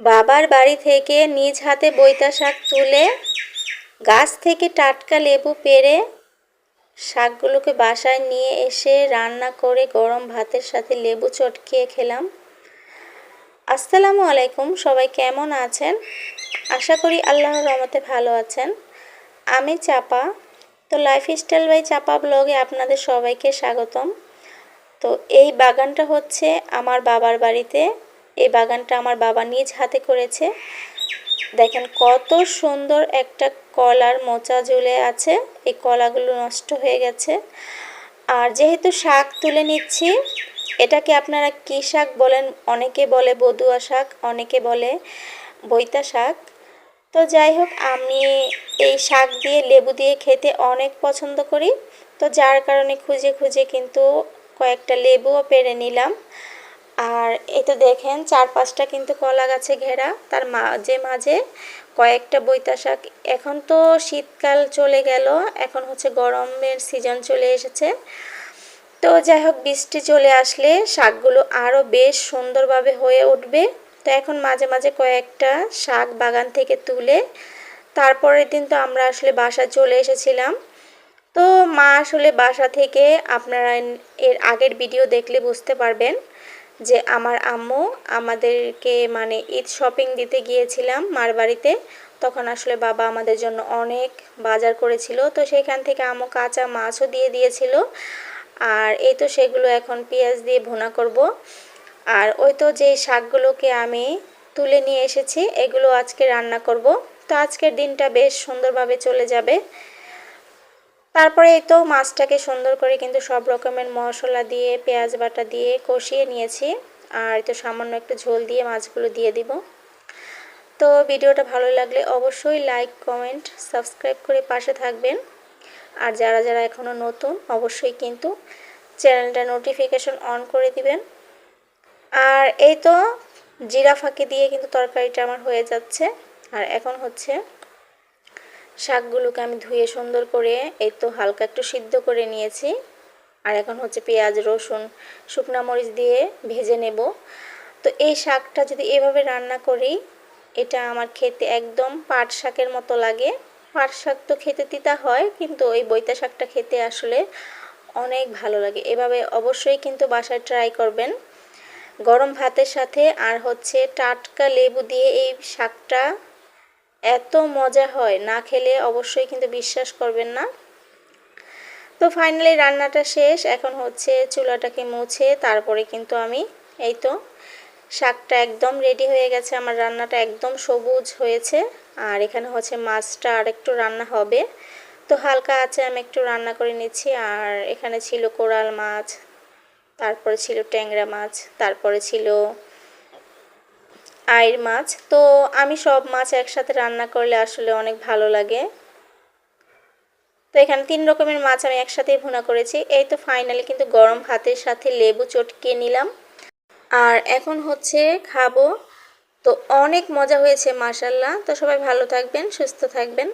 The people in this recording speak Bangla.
বাবার বাড়ি থেকে নিজ হাতে বইতা শাক তুলে গাছ থেকে টাটকা লেবু পেড়ে শাকগুলোকে বাসায় নিয়ে এসে রান্না করে গরম ভাতের সাথে লেবু চটকিয়ে খেলাম। আসসালামু আলাইকুম, সবাই কেমন আছেন? আশা করি আল্লাহর রহমতে ভালো আছেন। আমি চাপা। তো লাইফস্টাইল বাই চাপা ব্লগে আপনাদের সবাইকে স্বাগতম। তো এই বাগানটা হচ্ছে আমার বাবার বাড়িতে। এই বাগানটা আমার বাবা নিজ হাতে করেছে। দেখেন কত সুন্দর একটা কলার মোচা ঝুলে আছে। এই কলাগুলো নষ্ট হয়ে গেছে। আর যেহেতু শাক তুলে নিচ্ছি, এটাকে আপনারা কী শাক বলেন? অনেকে বলে বদুয়া শাক, অনেকে বলে বইতা শাক। তো যাই হোক, আমি এই শাক দিয়ে লেবু দিয়ে খেতে অনেক পছন্দ করি। তো যার কারণে খুঁজে খুঁজে কিন্তু কয়েকটা লেবুও পেরে নিলাম। আর এই তো দেখেন চার পাঁচটা কিন্তু কলা গাছে ঘেরা। তার মাঝে মাঝে কয়েকটা বইতা শাক এখন তো শীতকাল চলে গেল, এখন হচ্ছে গরমের সিজন চলে এসেছে। তো যাই হোক, বৃষ্টি চলে আসলে শাকগুলো আরও বেশ সুন্দরভাবে হয়ে উঠবে। তো এখন মাঝে মাঝে কয়েকটা শাক বাগান থেকে তুলে, তারপরের দিন তো আমরা আসলে বাসা চলে এসেছিলাম। তো মা আসলে বাসা থেকে আপনারা এর আগের ভিডিও দেখলে বুঝতে পারবেন। যে আমার আম্মু আমাদেরকে মানে ঈদ শপিং দিতে গিয়েছিলাম মার বাড়িতে। তখন আসলে বাবা আমাদের জন্য অনেক বাজার করেছিল। তো সেখান থেকে আম্মু কাঁচা মাছও দিয়ে দিয়েছিল। আর এই তো সেগুলো এখন পেঁয়াজ দিয়ে ভুনা করব। আর ওই তো যে শাকগুলোকে আমি তুলে নিয়ে এসেছি, এগুলো আজকে রান্না করব। তো আজকের দিনটা বেশ সুন্দরভাবে চলে যাবে। তারপরে এই তো মাছটাকে সুন্দর করে কিন্তু সব রকমের মশলা দিয়ে, পেঁয়াজ বাটা দিয়ে কষিয়ে নিয়েছি। আর তো সামান্য একটু ঝোল দিয়ে মাছগুলো দিয়ে দিব। তো ভিডিওটা ভালো লাগলে অবশ্যই লাইক কমেন্ট সাবস্ক্রাইব করে পাশে থাকবেন। আর যারা যারা এখনও নতুন, অবশ্যই কিন্তু চ্যানেলটা নোটিফিকেশন অন করে দিবেন। আর এই তো জিরা ফাঁকি দিয়ে কিন্তু তরকারিটা আমার হয়ে যাচ্ছে। আর এখন হচ্ছে শাকগুলোকে আমি ধুয়ে সুন্দর করে এই তো হালকা একটু সিদ্ধ করে নিয়েছি। আর এখন হচ্ছে পেঁয়াজ, রসুন, শুকনা মরিচ দিয়ে ভেজে নেব। তো এই শাকটা যদি এভাবে রান্না করি, এটা আমার খেতে একদম পাট শাকের মতো লাগে। পাট শাক তো খেতে তিতা হয়, কিন্তু ওই বইতা শাকটা খেতে আসলে অনেক ভালো লাগে। এভাবে অবশ্যই কিন্তু বাসায় ট্রাই করবেন। গরম ভাতের সাথে আর হচ্ছে টাটকা লেবু দিয়ে এই শাকটা এত মজা হয়, না খেলে অবশ্যই কিন্তু বিশ্বাস করবেন না। তো ফাইনালি রান্নাটা শেষ, এখন হচ্ছে চুলাটাকে মুছে তারপরে কিন্তু আমি এই তো শাকটা একদম রেডি হয়ে গেছে, আমার রান্নাটা একদম সবুজ হয়েছে। আর এখানে হচ্ছে মাছটা আর একটু রান্না হবে। তো হালকা আছে, আমি একটু রান্না করে নিচ্ছি। আর এখানে ছিল কোরাল মাছ, তারপরে ছিল ট্যাংরা মাছ, তারপরে ছিল আইর মাছ। তো আমি সব মাছ একসাথে রান্না করলে আসলে অনেক ভালো লাগে। তো এখানে তিন রকমের মাছ আমি একসাথে ভুনা করেছি। এই তো ফাইনালি কিন্তু গরম ভাতের সাথে লেবু চটকে নিলাম। আর এখন হচ্ছে খাব। তো অনেক মজা হয়েছে মাসাল্লাহ তো সবাই ভালো থাকবেন, সুস্থ থাকবেন।